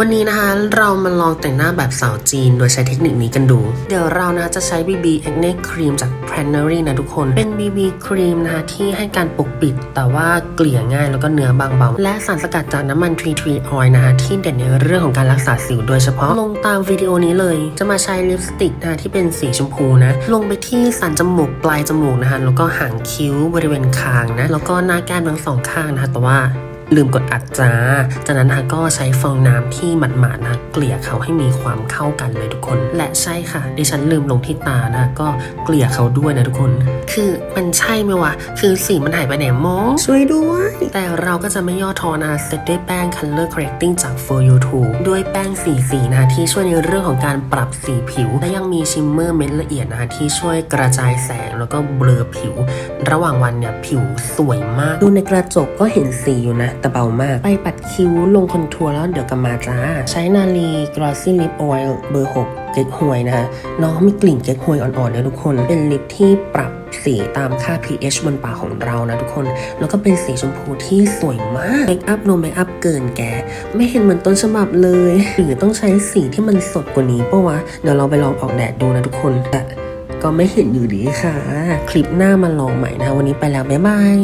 วันนี้นะคะเรามาลองแต่งหน้าแบบสาวจีน โดยใช้เทคนิคนี้กันดู เดี๋ยวเรานะจะใช้ BB Acne Cream จาก p r a n e r y นะทุกคน เป็น BB ครีมนะคะที่ให้การปกปิด แต่ว่าเกลี่ยง่ายแล้วก็เนื้อบางเบา และสารสกัดจากน้ำมัน Tree Tree Oil นะคะที่เด่นในเรื่องของการรักษาสิวโดยเฉพาะลงตามวิดีโอนี้เลย จะมาใช้ลิปสติกนะคะที่เป็นสีชมพูนะ ลงไปที่สันจมูกปลายจมูกนะคะแล้วก็หางคิ้วบริเวณคางนะแล้วก็หน้าแก้มทั้งสองข้างนะคะแต่ว่า ลืมกดอัดจ้า จากนั้นนะคะก็ใช้ฟองน้ำที่หมาดๆนะเกลี่ยเขาให้มีความเข้ากันเลยทุกคน และใช่ค่ะ ดิฉันลืมลงที่ตานะ ก็เกลี่ยเขาด้วยนะทุกคน คือมันใช่ไหมวะ คือสีมันหายไปไหนมองช่วยด้วย แต่เราก็จะไม่ย่อท้อนะเซตด้วยแป้ง Color Correcting จาก For You t o ด้วยแป้งสีสีนะที่ช่วยในเรื่องของการปรับสีผิว และยังมีชิมเมอร์เม็ดละเอียดนะที่ช่วยกระจายแสงแล้วก็เบลอผิว ระหว่างวันเนี่ยผิวสวยมาก ดูในกระจกก็เห็นสีอยู่นะแต่เบามาก ไปปัดคิ้วลงคอนทัวร์แล้วเดี๋ยวกลับมาจ้า ใช้นาลี Glossy Lip Oil เบอร์ 6เก๊กฮวยนะคะน้องมีกลิ่นเก๊กฮวยอ่อนๆนะทุกคน เป็นลิปที่ปรับสีตามค่า pH บนปากของเรานะทุกคน แล้วก็เป็นสีชมพูที่สวยมากเมคอัพโนเมคอัพเกินแก ไม่เห็นเหมือนต้นฉบับเลย หรือต้องใช้สีที่มันสดกว่านี้ปะวะ เดี๋ยวเราไปลองออกแดดดูนะทุกคนแต่ก็ไม่เห็นอยู่ดีค่ะ คลิปหน้ามาลองใหม่นะวันนี้ไปแล้ว บ๊ายบาย